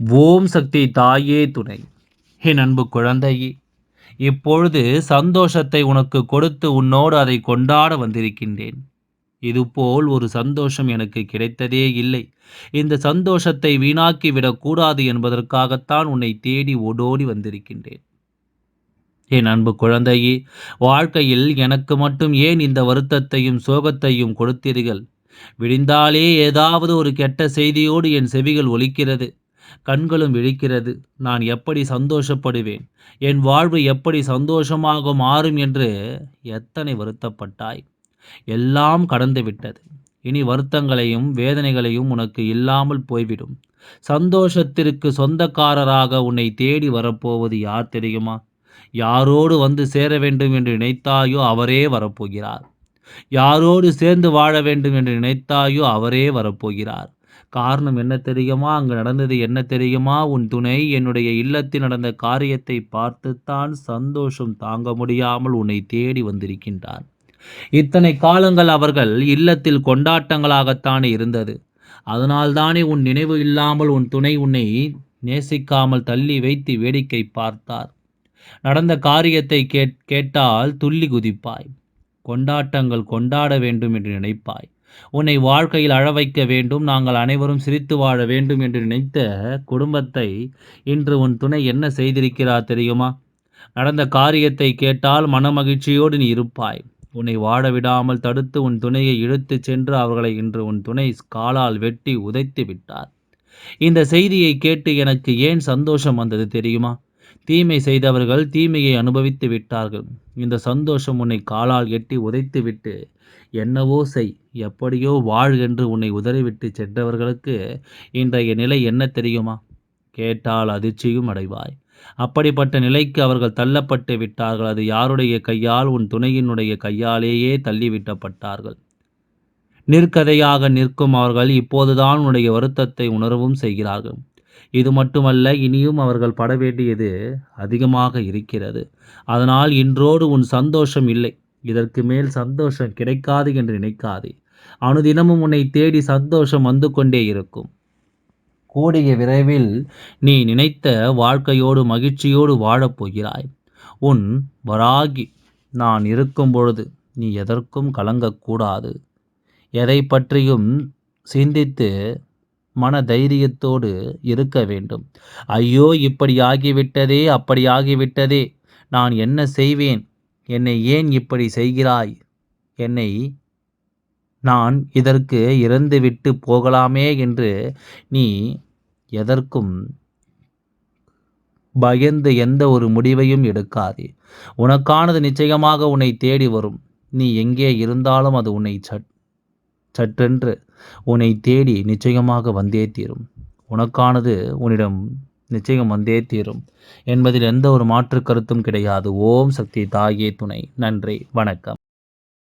ஓம் சக்தி தாயே துணை. என் அன்பு குழந்தையே இப்பொழுது சந்தோஷத்தை உனக்கு கொடுத்து உன்னோடு அதை கொண்டாட வந்திருக்கின்றேன். இதுபோல் ஒரு சந்தோஷம் எனக்கு கிடைத்ததே இல்லை. இந்த சந்தோஷத்தை வீணாக்கி விடக்கூடாது என்பதற்காகத்தான் உன்னை தேடி ஓடோடி வந்திருக்கின்றேன். என் அன்பு குழந்தையே வாழ்க்கையில் எனக்கு மட்டும் ஏன் இந்த வருத்தத்தையும் சோகத்தையும் கொடுத்தீர்கள்? விடிந்தாலே ஏதாவது ஒரு கெட்ட செய்தியோடு என் செவிகள் ஒலிக்கிறது. கண்களும் விழிக்கிறது. நான் எப்படி சந்தோஷப்படுவேன்? என் வாழ்வு எப்படி சந்தோஷமாக மாறும் என்று எத்தனை வருத்தப்பட்டாய்? எல்லாம் கடந்துவிட்டது இனி வருத்தங்களையும் வேதனைகளையும் உனக்கு இல்லாமல் போய்விடும். சந்தோஷத்திற்கு சொந்தக்காரராக உன்னை தேடி வரப்போவது யார் தெரியுமா? யாரோடு வந்து சேர வேண்டும் என்று நினைத்தாயோ அவரே வரப்போகிறார். யாரோடு சேர்ந்து வாழ வேண்டும் என்று நினைத்தாயோ அவரே வரப்போகிறார். காரணம் என்ன தெரியுமா? அங்கு நடந்தது என்ன தெரியுமா? உன் துணை என்னுடைய இல்லத்தில் நடந்த காரியத்தை பார்த்துத்தான் சந்தோஷம் தாங்க முடியாமல் உன்னை தேடி வந்திருக்கின்றார் இத்தனை காலங்கள் அவர்கள் இல்லத்தில் கொண்டாட்டங்களாகத்தானே இருந்தது. அதனால்தானே உன் நினைவு இல்லாமல் உன் துணை உன்னை நேசிக்காமல் தள்ளி வைத்து வேடிக்கை பார்த்தார். நடந்த காரியத்தை கேட் கேட்டால் துள்ளி குதிப்பாய். கொண்டாட்டங்கள் கொண்டாட வேண்டும் என்று நினைப்பாய். உன்னை வாழ்க்கையில் அழ வைக்க வேண்டும் நாங்கள் அனைவரும் சிரித்து வாழ வேண்டும் என்று நினைத்த குடும்பத்தை இன்று உன் துணை என்ன செய்திருக்கிறார் தெரியுமா? நடந்த காரியத்தை கேட்டால் மனமகிழ்ச்சியோடு நீ இருப்பாய். உன்னை வாழ விடாமல் தடுத்து உன் துணையை இழுத்துச் சென்று அவர்களை இன்று உன் துணை காலால் வெட்டி உதைத்து விட்டார். இந்த செய்தியை கேட்டு எனக்கு ஏன் சந்தோஷம் வந்தது தெரியுமா? தீமை செய்தவர்கள் தீமையை அனுபவித்து விட்டார்கள். இந்த சந்தோஷம் உன்னை காலால் எட்டி உதைத்து விட்டு என்னவோ செய் எப்படியோ வாழ் என்று உன்னை உதறிவிட்டு சென்றவர்களுக்கு இன்றைய நிலை என்ன தெரியுமா? கேட்டால் அதிர்ச்சியும் அடைவாய். அப்படிப்பட்ட நிலைக்கு அவர்கள் தள்ளப்பட்டு விட்டார்கள். அது யாருடைய கையால்? உன் துணையினுடைய கையாலேயே தள்ளிவிட்டப்பட்டார்கள். நிற்கதையாக நிற்கும் அவர்கள் இப்போதுதான் உன்னுடைய வருத்தத்தை உணரவும் செய்கிறார்கள். இது மட்டுமல்ல இனியும் அவர்கள் பட வேண்டியது அதிகமாக இருக்கிறது. அதனால் இன்றோடு உன் சந்தோஷம் இல்லை. இதற்கு மேல் சந்தோஷம் கிடைக்காது என்று நினைக்காதே. அனுதினமும் உன்னை தேடி சந்தோஷம் வந்து கொண்டே இருக்கும். கூடிய விரைவில் நீ நினைத்த வாழ்க்கையோடு மகிழ்ச்சியோடு வாழப்போகிறாய் உன் வராகி நான் இருக்கும் பொழுது நீ எதற்கும் கலங்கக்கூடாது. எதை பற்றியும் சிந்தித்து மன தைரியத்தோடு இருக்க வேண்டும். ஐயோ இப்படி ஆகிவிட்டதே அப்படி ஆகிவிட்டதே நான் என்ன செய்வேன்? என்னை ஏன் இப்படி செய்கிறாய்? என்னை நான் இதற்கு இறந்துவிட்டு போகலாமே என்று நீ எதற்கும் பயந்து எந்த ஒரு முடிவையும் எடுக்காதே. உனக்கானது நிச்சயமாக உன்னை தேடி வரும். நீ எங்கே இருந்தாலும் அது உன்னை சட் சற்றென்று உன்னை தேடி நிச்சயமாக வந்தே தீரும். உனக்கானது உன்னிடம் நிச்சயம் வந்தே தீரும். என்பதில் எந்த ஒரு மாற்று கருத்தும் கிடையாது. ஓம் சக்தி தாயே துணை. நன்றி. வணக்கம்.